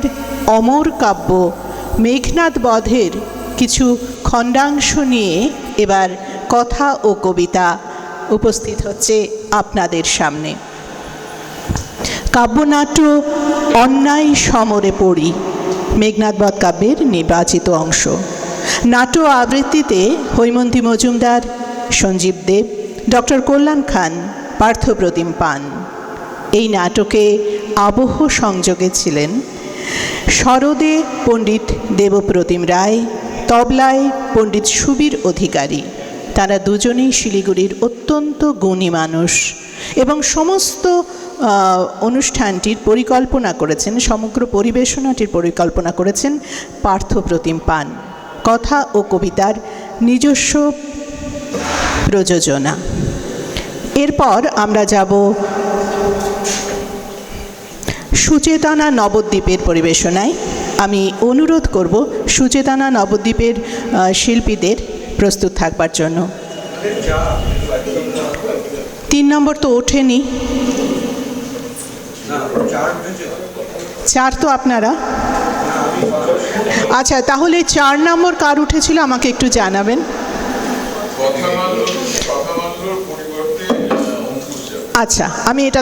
সাহিত্যের অমর কাব্য মেঘনাদ বধের কিছু খণ্ডাংশ নিয়ে এবার কথা ও কবিতা উপস্থিত হচ্ছে আপনাদের সামনে। কাব্যনাট্য অন্যায় সমরে পড়ি, মেঘনাদ বধ কাব্যের নির্বাচিত অংশ। নাট্য আবৃত্তিতে হৈমন্তী মজুমদার, সঞ্জীব দেব, ডক্টর কল্যাণ খান, পার্থপ্রতিম পান। এই নাটকে আবহ সংযোগে ছিলেন শরদে পণ্ডিত দেবপ্রতিম রায়, তবলায় পণ্ডিত সুবীর অধিকারী। তারা দুজনেই শিলিগুড়ির অত্যন্ত গুণী মানুষ এবং সমস্ত অনুষ্ঠানটির পরিকল্পনা করেছেন, সমগ্র পরিবেশনাটির পরিকল্পনা করেছেন পার্থপ্রতিম পান। কথা ও কবিতার নিজস্ব প্রযোজনা। এরপর আমরা যাব সুচেতনা নবদ্বীপের পরিবেশনায় আমি অনুরোধ করব সুচেতনা নবদ্বীপের শিল্পীদের প্রস্তুত থাকবার জন্য। তিন নম্বর তো ওঠেনি। চার তো আপনারা? আচ্ছা তাহলে চার নম্বর কার উঠেছিল আমাকে একটু জানাবেন। আচ্ছা আমি এটা